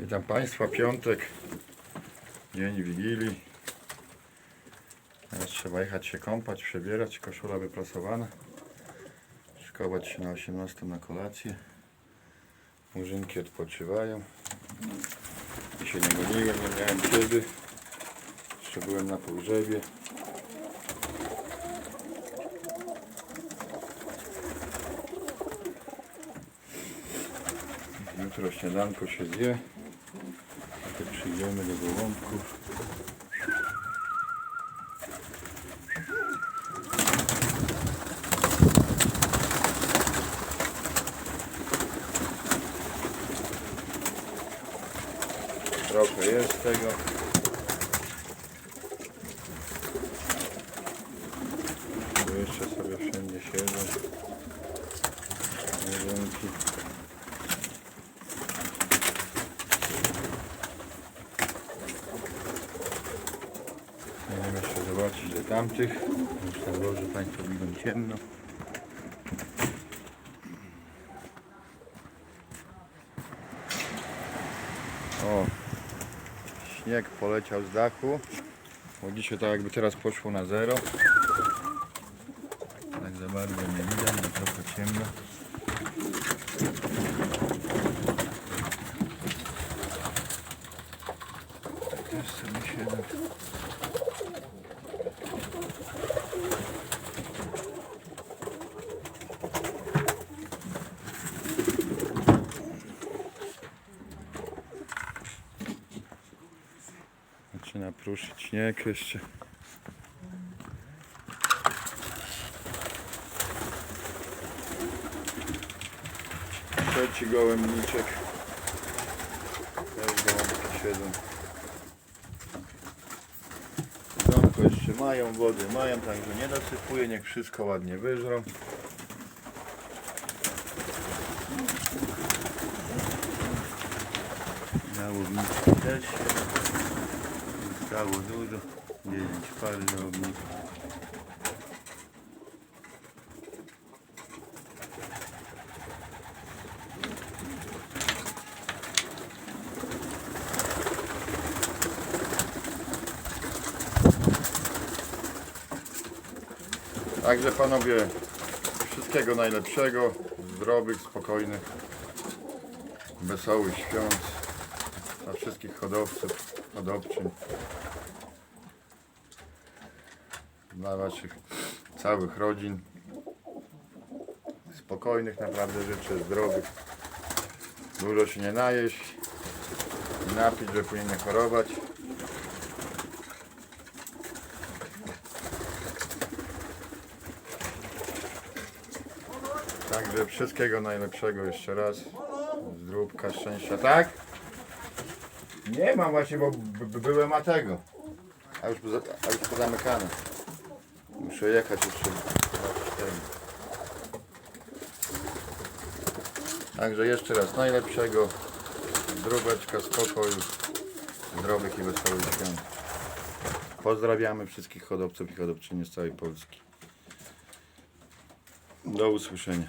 Witam Państwa, piątek, dzień Wigilii. Teraz trzeba jechać się kąpać, przebierać, koszula wyprasowana. Szykować się na 18 na kolację. Murzynki odpoczywają. Dzisiaj nie goniłem, nie miałem kiedy. Jeszcze byłem na pogrzebie. Jutro śniadanko się zje. Tu przyjdziemy do gołąbków. Trochę jest tego. Jeszcze sobie wszędzie siedzą. Murzynki. Nie wiem jeszcze zobaczyć do tamtych. Już dworze Państwo widzą ciemno. O, śnieg poleciał z dachu. Bo dzisiaj tak jakby teraz poszło na zero. Tak za bardzo nie widać, bo trochę ciemno. Też sobie siedzę. Zaczyna pruszyć śnieg jeszcze. Trzeci gołębniczek. Też gołąbki siedzą. Domko jeszcze mają, wody mają, także nie dosypuje, niech wszystko ładnie wyżrą. Żałobniczki też się Zostało dużo, 9 par żałobników. Także panowie, wszystkiego najlepszego, zdrowych, spokojnych, wesołych świąt dla wszystkich hodowców, hodowczyń. Dla waszych całych rodzin. Spokojnych naprawdę życzę, zdrowych. Dużo się nie najeść, nie napić, że później nie chorować. Także wszystkiego najlepszego jeszcze raz. Zdrówka, szczęścia, tak? Nie mam właśnie, bo b- byłem a tego. A już, poza- a już pozamykane. Muszę jechać jeszcze. Także jeszcze raz najlepszego. Zdróweczka, spokoju, zdrowych i wesołych świąt. Pozdrawiamy wszystkich hodowców i hodowczynie z całej Polski. Do usłyszenia.